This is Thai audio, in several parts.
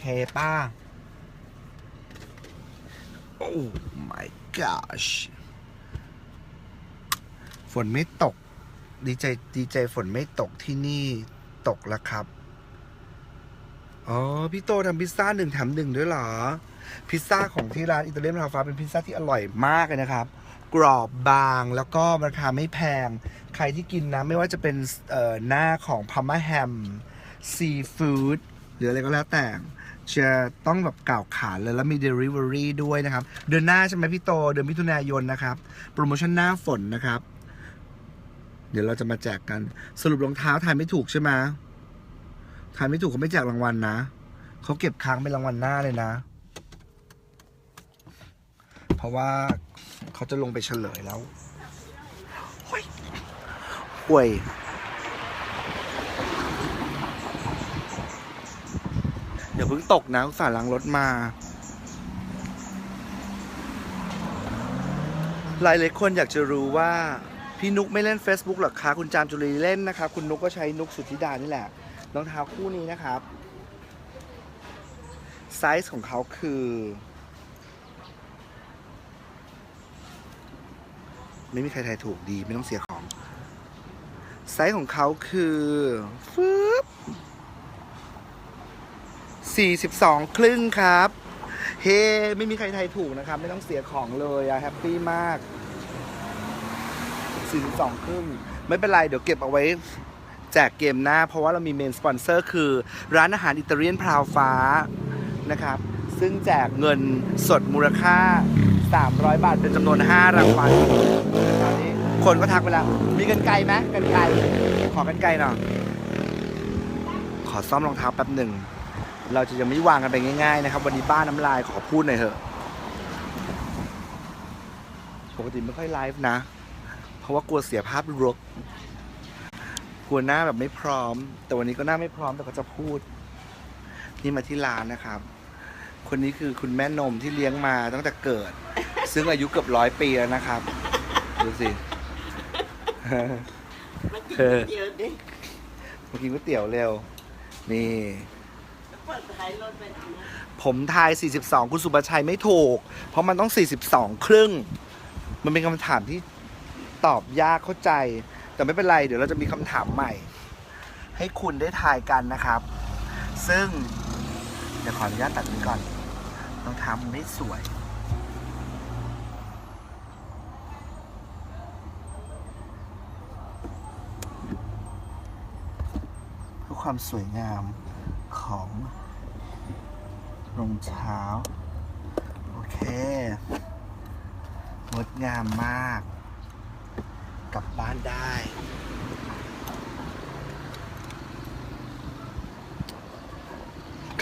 เคป้า โอ้ my gosh ฝนไม่ตก ดีใจดีใจฝนไม่ตกที่นี่ตกแล้วครับ อ๋อ พี่โตทำพิซซ่าหนึ่งแถมหนึ่งด้วยเหรอ พิซซ่าของที่ร้านอิตาเลียนราฟาเป็นพิซซ่าที่อร่อยมากเลยนะครับ กรอบบางแล้วก็ราคาไม่แพง ใครที่กินนะ ไม่ว่าจะเป็นหน้าของพามาแฮมซีฟู้ด หรืออะไรก็แล้วแต่จะต้องแบบกล่าวขานเลยแล้วมี Delivery ด้วยนะครับ เดือนหน้าใช่ไหมพี่โต เดือนมิถุนายนนะครับ โปรโมชั่นหน้าฝนนะครับ เดี๋ยวเราจะมาแจกกันสรุปรองเท้าทายไม่ถูกใช่ไหมทายไม่ถูกเขาไม่แจกรางวัลนะเขาเก็บค้างเป็นรางวัลหน้าเลยนะ เพราะว่าเขาจะลงไปเฉลยแล้วโอ้ยห่วย ดี๋ยวเพิ่งตกนะอุตส่าห์ล้างรถมา หลายหลายคนอยากจะรู้ว่า พี่นุกไม่เล่น Facebook หรอคะคุณจามจุลีเล่นนะครับ คุณนุกก็ใช้นุกสุธิดานี่แหละรองเท้าคู่นี้นะครับไซส์ของเขาคือ ไม่มีใครทายถูกดีไม่ต้องเสียของ ไซส์ของเขาคือฟึบ 42 ครึ่งครับ เฮ้ไม่มีใครไทยถูกนะครับ ไม่ต้องเสียของเลยอะแฮปปี้มาก 42 ครึ่ง ไม่เป็นไร เดี๋ยวเก็บเอาไว้แจกเกมหน้า เพราะว่าเรามีเมนสปอนเซอร์คือ ร้านอาหารอิตาเลียนพราวฟ้านะครับ ซึ่งแจกเงินสดมูลค่า 300 บาทเป็นจำนวน 5 รางวัลคนก็ทักไปแล้ว มีกันไกลไหมกันไกล ขอกันไกลหน่อย ขอซ่อมรองเท้าแป๊บหนึ่ง เราจะยังไม่วางกันไปง่าย ๆ นะครับ วันนี้บ้านน้ำลายขอพูดหน่อยเถอะ ปกติไม่ค่อยไลฟ์นะ เพราะว่ากลัวเสียภาพรกกลัวหน้าแบบไม่พร้อม แต่วันนี้ก็หน้าไม่พร้อมแต่ก็จะพูด นี่มาที่ร้านนะครับ คนนี้คือคุณแม่นมที่เลี้ยงมาตั้งแต่เกิด ซึ่งอายุเกือบร้อยปีแล้วนะครับ ดูสิ มากินเออเยอะดิมากินก๋วยเตี๋ยวเร็ว นี่เปิดท้ายรถไปทำนะผมทาย 42 คุณสุประชัยไม่ถูก เพราะมันต้อง 42 ครึ่ง มันเป็นคำถามที่ตอบยากเข้าใจ แต่ไม่เป็นไร เดี๋ยวเราจะมีคำถามใหม่ ให้คุณได้ทายกันนะครับ ซึ่ง เดี๋ยวขออนุญาตตัดนี้ก่อนรองเท้ามันไม่สวย เพื่อความสวยงามของ รองเท้า โอเค งดงามมาก กลับบ้านได้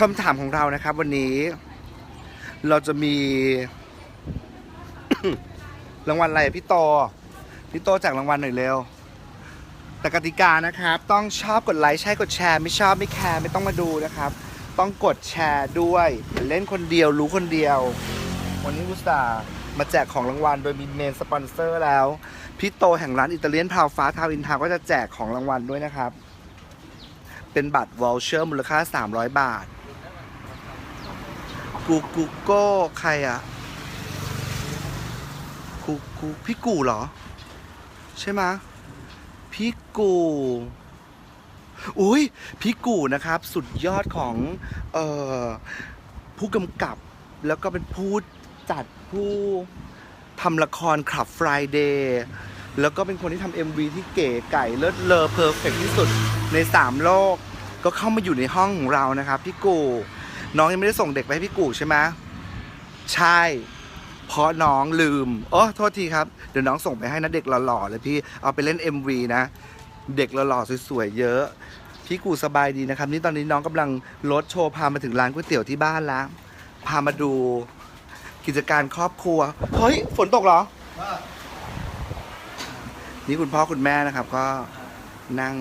คำถามของเรานะครับวันนี้ เราจะมี รางวัลอะไรพี่โต พี่โตจากรางวัลหน่อยเร็ว แต่กติกานะครับ ต้องชอบกดไลค์ใช่กดแชร์ ไม่ชอบไม่แคร์ไม่ต้องมาดูนะครับ ต้องกดแชร์ด้วย เล่นคนเดียวรู้คนเดียว วันนี้อุตส่าห์มาแจกของรางวัลโดยมีเมนสปอนเซอร์แล้ว พี่โตแห่งร้านอิตาเลียนพาวฟ้าทาวอินทาวก็จะแจกของรางวัลด้วยนะครับ เป็นบัตรวอลเชอร์มูลค่า 300 บาท กูกูโก้ใครอะกูกูพี่กูเหรอ ใช่ไหมพี่กู อุ้ยพี่กูนะครับ สุดยอดของเอ่อผู้กำกับ แล้วก็เป็นผู้จัดผู้ทำละครขับ Friday แล้วก็เป็นคนที่ทำ MV ที่เก๋ไก่เลิศเลอเพอร์เฟกที่สุดใน 3 โลก ก็เข้ามาอยู่ในห้องของเรานะครับพี่กูน้องยังไม่ได้ส่งเด็กไปให้พี่กูใช่ไหมใช่ เพราะน้องลืมโอ้โทษทีครับ เดี๋ยวน้องส่งไปให้นะเด็กหล่อๆเลยพี่ เอาไปเล่น MV นะ เด็กหล่อๆสวยๆเยอะ พี่กูสบายดีนะครับ นี่ตอนนี้น้องกำลังรถโชว์พามาถึงร้านก๋วยเตี๋ยวที่บ้านแล้ว พามาดูกิจการครอบครัว เฮ้ย ฝนตกเหรอ นี่คุณพ่อคุณแม่นะครับ ก็นั่ง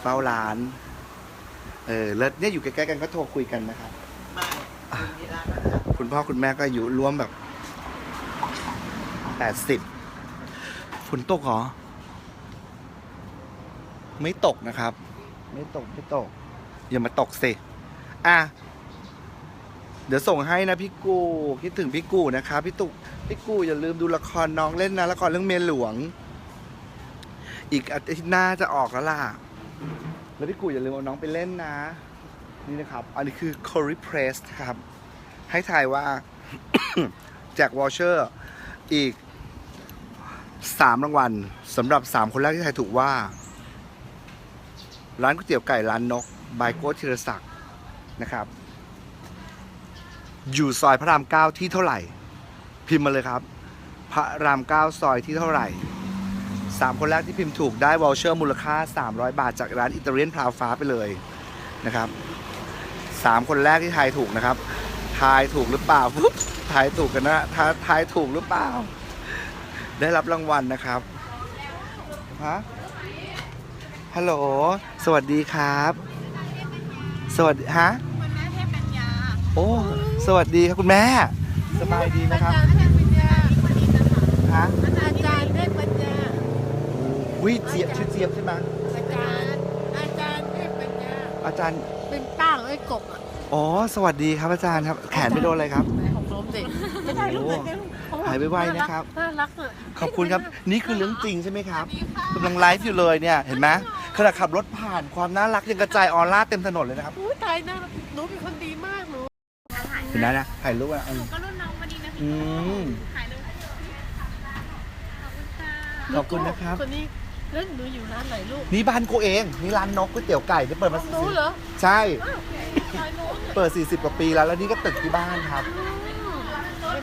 เฝ้าร้าน เออแล้วเนี่ยอยู่ใกล้ๆกันก็โทรคุยกันนะครับ คุณพ่อคุณแม่ก็อายุร่วมแบบแปดสิบฝนตกเหรอ ไม่ตกนะครับ ไม่ตกไม่ตก อย่ามาตกสิ อะ เดี๋ยวส่งให้นะพี่กู คิดถึงพี่กูนะคะ พี่ตุกพี่กูอย่าลืมดูละครน้องเล่นนะละครเรื่องเมียหลวง อีกอาทิตย์หน้าจะออกแล้วล่ะ แล้วพี่กูอย่าลืมเอาน้องไปเล่นนะ นี่นะครับ อันนี้คือ c o r y Press ครับ ให้ทายว่าแจกวอชเชอร์อีก 3 รางวัลสำหรับ 3 คนแรกที่ทายถูกว่า ร้านก๋วยเตี๋ยวไก่ร้านนกบายโก้ธีรศักดิ์นะครับ อยู่ซอยพระรามเก้าที่เท่าไหร่ พิมพ์มาเลยครับ พระรามเก้าซอยที่เท่าไหร่สามคนแรกที่พิมพ์ถูกได้วอลเชอร์มูลค่า 300 บาทจากร้านอิตาเลียนพราวฟ้าไปเลยนะครับสามคนแรกที่ทายถูกนะครับ ทายถูกหรือเปล่าปุ๊บทายถูกกันนะทาทายถูกหรือเปล่า ได้รับรางวัลนะครับฮะ ฮัลโหล สวัสดีครับ สวัสดีฮะ คุณแม่เทพปัญญาโอ้ สวัสดีครับคุณแม่ สบายดีไหมครับ อาจารย์เทพปัญญาฮะอาจารย์เทพปัญญาวิเจี๊ยบชื่อเจี๊ยบใช่ไหมอาจารย์อาจารย์เทพปัญญาอาจารย์ เป็นป้าของไอ้กบอะอ๋อ สวัสดีครับอาจารย์ครับ แขนไปโดนอะไรครับของล้มเด็กไม่ได้ลูกเลยหายไวๆนะครับ น่ารักเลยขอบคุณครับ นี่คือเรื่องจริงใช่ไหมครับกำลังไลฟ์อยู่เลยเนี่ย เห็นไหม ขณะขับรถผ่านความน่ารักยังกระจายออร่าเต็มถนนเลยนะครับอู้ตายน่ารักหนูเป็นคนดีมากหนูเห็นไหมนะถ่ายรูปอะอืมก็รุ่นน้องมาดีนะอืมถ่ายเลยขอบคุณค่ะขอบคุณนะครับคนนี้แล้วหนูอยู่ร้านไหนลูกนี่บ้านกูเองนี่ร้านนกก๋วยเตี๋ยวไก่ที่เปิดมาหนูเหรอใช่อ้าวซอยโน้นเปิด 40 กว่าปีแล้วแล้วนี่ก็ตึกที่บ้านครับอืม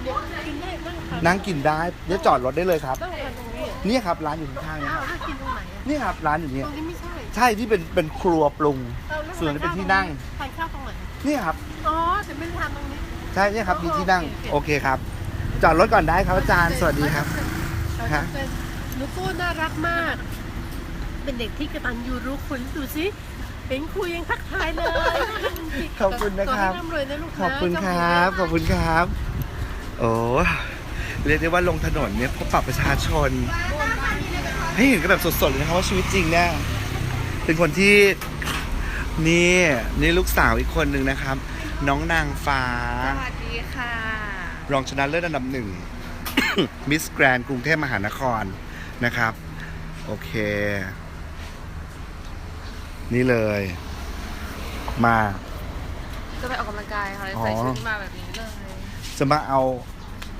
เดี๋ยวกินได้บ้างค่ะนั่งกินได้เดี๋ยวจอดรถได้เลยครับต้องมาตรง นี้นี่ครับร้านอยู่ข้างๆเนี่ยอ้าวแล้วกินตรงไหนอะนี่ครับร้านอยู่ตเนี่ยรงนี้ไม่ใช่ใช่ที่เป็นเป็นครัวปรุง เอาแล้วส่วนนี้เป็นที่นั่ง ทานข้าวตรงไหนนี่ครับ อ๋อแต่ไม่ได้ทานตรงนี้ ใช่เนี่ยครับมีที่นั่งโอเคโอเคครับ จอดรถก่อนได้ครับอาจารย์สวัสดีครับ ฮะหนูโก้น่ารักมาก เป็นเด็กที่กตัญญูรู้คุณดูสิเป็นครูยังทักทายเลยขอบคุณนะครับ ขอให้ร่ำรวยนะลูกนะขอบคุณครับ ขอบคุณครับ โอ้ เรียกได้ว่าลงถนนเนี่ยพบปะประชาชน ให้เห็นกันแบบสดๆเลยนะครับว่าชีวิตจริงเนี่ยเป็นคนที่นี่นี่ลูกสาวอีกคนหนึ่งนะครับ น้องนางฟ้า สวัสดีค่ะ รองชนะเลิศอันดับหนึ่ง มิสแกรนกรุงเทพมหานครนะครับ โอเค นี่เลย มา จะไปออกกำลังกายค่ะเลยอ๋อใส่ชุดมาแบบนี้เลย จะมาเอา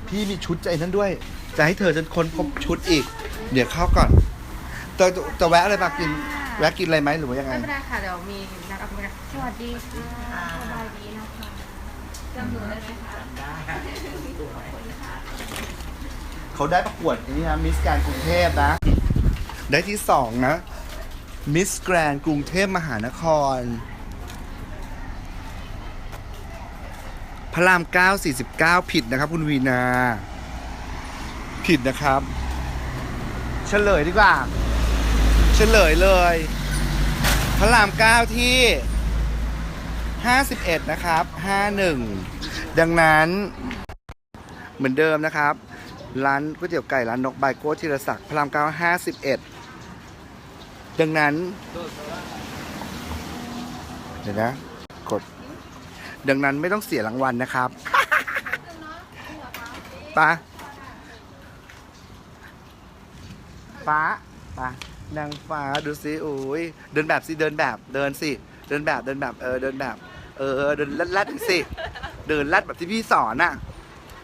พี่มีชุดใจนั้นด้วย จะให้เธอจะค้นพบชุดอีก เดี๋ยวเข้าก่อนจะจะจะแวะอะไรมากิน แวะกินอะไรไหมหรือว่ายังไง ไม่เป็นไรค่ะเดี๋ยวมีนัดออกกำลังกายสวัสดีค่ะสบายดีนะคะจำหนูได้ไหมคะเขาได้ประกวดนี่นะมิสแกรนกรุงเทพนะ ได้ที่สองนะมิสแกรนกรุงเทพมหานคร ระรามเก้าสี่สิบเก้าผิดนะครับคุณวีนา ผิดนะครับ เฉลยดีกว่า เฉลยเลย พระรามเก้าที่ห้าสิบเอ็ดนะครับห้าหนึ่งดังนั้นเหมือนเดิมนะครับ ร้านก๋วยเตี๋ยวไก่ร้านนกบายโก้ธีรศักดิ์พระรามเก้าห้าสิบเอ็ดดังนั้น เดี๋ยวนะกด ดังนั้นไม่ต้องเสียรางวัลนะครับปะฟ้าปะนางฟ้าดูสิโอ้ยเดินแบบสิเดินแบบเดินสิเดินแบบเดินแบบเออเดินแบบ เออเดินลัดๆสิเดินลัดแบบที่พี่สอนน่ะ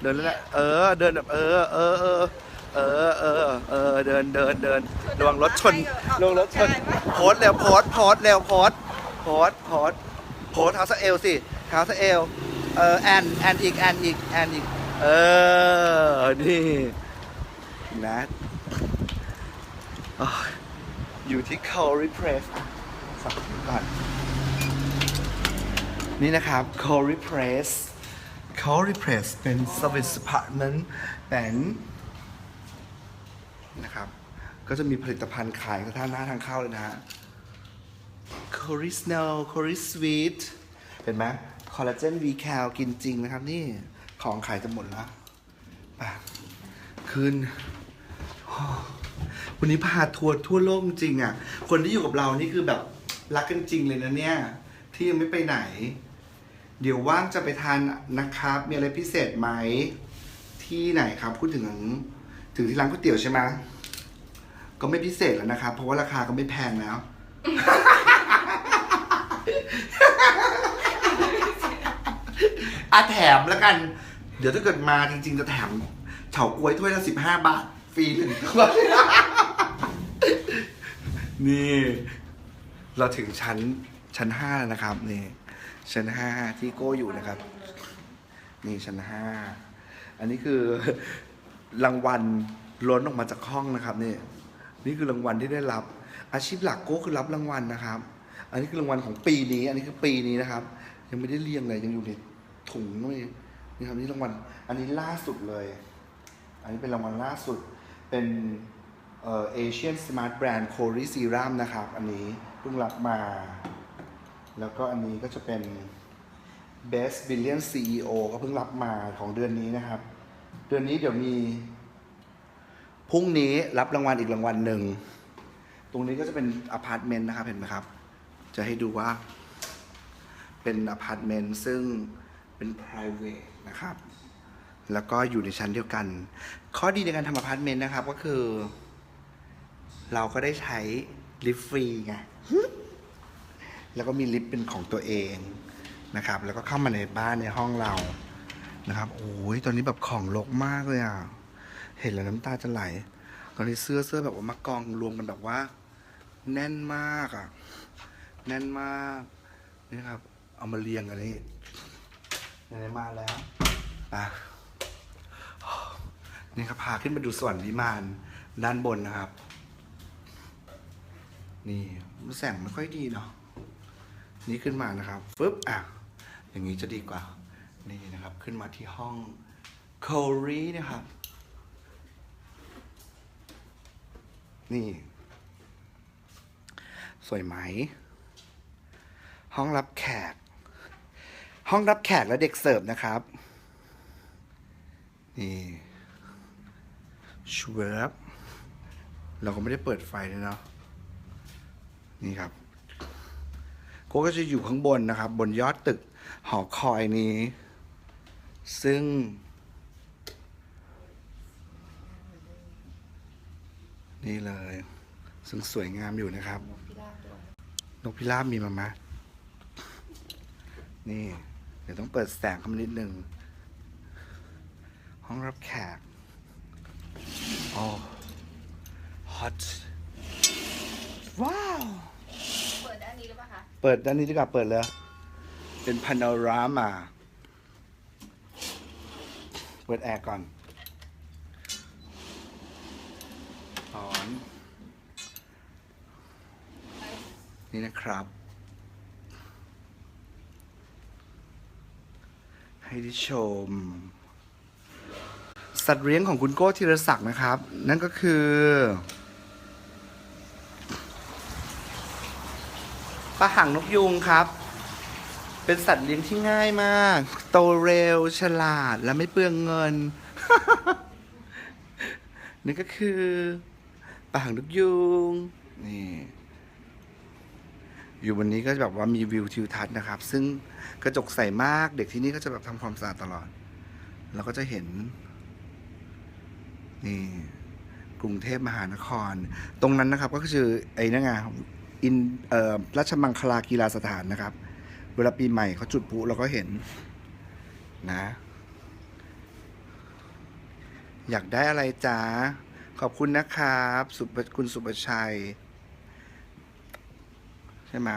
เดินแล้วเออ เดินแบบเออเออเออเออเออเออเดินเดินเดินระวังรถชนระวังรถชนโพสต์เร็วโพสต์โพสต์เร็วโพสต์โพสต์โพสต์โพสต์เท้าสะเอวสิ เท้าสะเอวเออแอนแอนอีกแอนอีกแอนอีก เออ นี่นะอยู่ที่ c o r y Press สักก่อน นี่นะครับ c o r y Press c o r y Press เป็น Service Department เป็นนะครับ ก็จะมีผลิตภัณฑ์ขายทาหน้าทางเข้าเลยนะฮะ c o r y Snow c o r y Sweet เห็นไหม คอลลาเจน V Cal กินจริงนะครับ นี่ของขายจะหมดแล้วไปคืนวันนี้พาทัวร์ทั่วโลกจริงอะ คนที่อยู่กับเรานี่คือแบบรักกันจริงเลยนะเนี่ย ที่ยังไม่ไปไหน เดี๋ยวว่างจะไปทานนะครับ มีอะไรพิเศษไหม ที่ไหนครับ พูดถึงถึงที่ร้านก๋วยเตี๋ยวใช่ไหมก็ไม่พิเศษแล้วนะครับ เพราะว่าราคาก็ไม่แพงแล้ว อะแถมแล้วกัน เดี๋ยวถ้าเกิดมาจริง ๆ จะแถมเฉาก๊วยถ้วยละสิบห้าบาท ฟรีหนึ่งถ้วย นี่ เราถึงชั้นชั้นห้าแล้วนะครับนี่ ชั้นห้าที่โก้อยู่นะครับ นี่ชั้นห้าอันนี้คือ รางวัลล้นออกมาจากห้องนะครับนี่นี่คือรางวัลที่ได้รับ อาชีพหลักโก้คือรับรางวัลนะครับ อันนี้คือรางวัลของปีนี้ อันนี้คือปีนี้นะครับ ยังไม่ได้เรียงเลยยังอยู่ใน ถุงนี่นี่ครับนี่รางวัลอันนี้ล่าสุดเลย อันนี้เป็นรางวัลล่าสุดเป็นเอ่อ Asian Smart Brand c o r e Serum นะครับ อันนี้เพิ่งรับมา แล้วก็อันนี้ก็จะเป็น Best Billion CEO ก็เพิ่งรับมาของเดือนนี้นะครับ เดือนนี้เดี๋ยวมีพรุ่งนี้รับรางวัลอีกรางวัลหนึ่ง ตรงนี้ก็จะเป็นอพาร์ตเมนต์นะครับเห็นไหมครับ จะให้ดูว่าเป็นอพาร์ตเมนต์ซึ่ง เป็น private นะครับ แล้วก็อยู่ในชั้นเดียวกัน ข้อดีในการทำอพาร์ตเมนต์นะครับก็คือ เราก็ได้ใช้ลิฟต์ฟรีไง แล้วก็มีลิฟต์เป็นของตัวเองนะครับ แล้วก็เข้ามาในบ้านในห้องเรานะครับ โอ้ยตอนนี้แบบของรกมากเลยอะ เห็นแล้วน้ำตาจะไหล ตอนนี้เสื้อเสื้อแบบว่ามากองรวมกันแบบว่า แน่นมากอะ แน่นมาก นี่ครับ เอามาเรียงกันนี่ ไหนๆมาแล้วอะนี่ครับพาขึ้นมาดูส่วรรค์วิมานด้านบนนะครับ นี่แสงไม่ค่อยดีเนาะนี่ขึ้นมานะครับฟึบอะอย่างนี้จะดีกว่า นี่นะครับ ขึ้นมาที่ห้องโครีนะครับ นี่ สวยไหม ห้องรับแขก ห้องรับแขกและเด็กเสิร์ฟนะครับ นี่ชเวบเราก็ไม่ได้เปิดไฟเลยเนาะนี่ครับโก็จะอยู่ข้างบนนะครับ บนยอดตึกหอคอยนี้ ซึ่ง นี่เลย ซึ่งสวยงามอยู่นะครับ นกพิราบมีมาไหมนี่ เดี๋ยวต้องเปิดแสงเข้ามานิดนึงห้องรับแขกอ๋อฮอตว้าว เปิดด้านนี้หรือเปล่าคะ เปิดด้านนี้ดีกว่าเปิดเลย เป็นพาโนรามา เปิดแอร์ก่อนถอน นี่นะครับ ให้ได้ชม สัตว์เลี้ยงของคุณโก้ธีรศักดิ์นะครับ นั่นก็คือ ปลาหางนกยูงครับ เป็นสัตว์เลี้ยงที่ง่ายมาก โตเร็ว ฉลาดและไม่เปลืองเงิน นี่ก็คือปลาหางนกยูงนี่ อยู่บนนี้ก็แบบว่ามีวิวทิวทัศน์นะครับ ซึ่งกระจกใสมากเด็กที่นี่ก็จะแบบทำความสะอาดตลอด เราก็จะเห็น นี่กรุงเทพมหานคร ตรงนั้นนะครับก็คือไอ้นั่นไงอินเอ่อราชมังคลากีฬาสถานนะครับ เวลาปีใหม่เขาจุดพลุเราก็เห็นนะ อยากได้อะไรจ๊ะขอบคุณนะครับสุปคุณสุประชัย ช่ไหม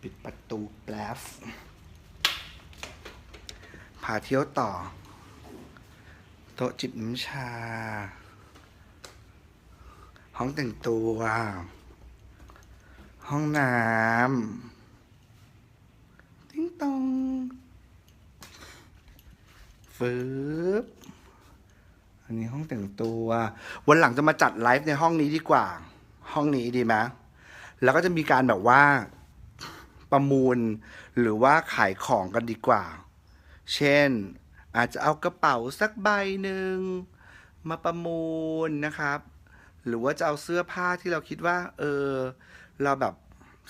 ปิดประตูแปลฟพาเที่ยวต่อ โต๊ะจิบน้ำชา ห้องแต่งตัว ห้องน้ำติ้งตองฟืบอันนี้ห้องแต่งตัว วันหลังจะมาจัดไลฟ์ในห้องนี้ดีกว่า ห้องนี้ดีไหม แล้วก็จะมีการแบบว่าประมูลหรือว่าขายของกันดีกว่า เช่น อาจจะเอากระเป๋าสักใบหนึ่งมาประมูลนะครับ หรือว่าจะเอาเสื้อผ้าที่เราคิดว่า เออ เราแบบ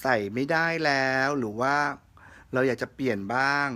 ใส่ไม่ได้แล้ว หรือว่าเราอยากจะเปลี่ยนบ้าง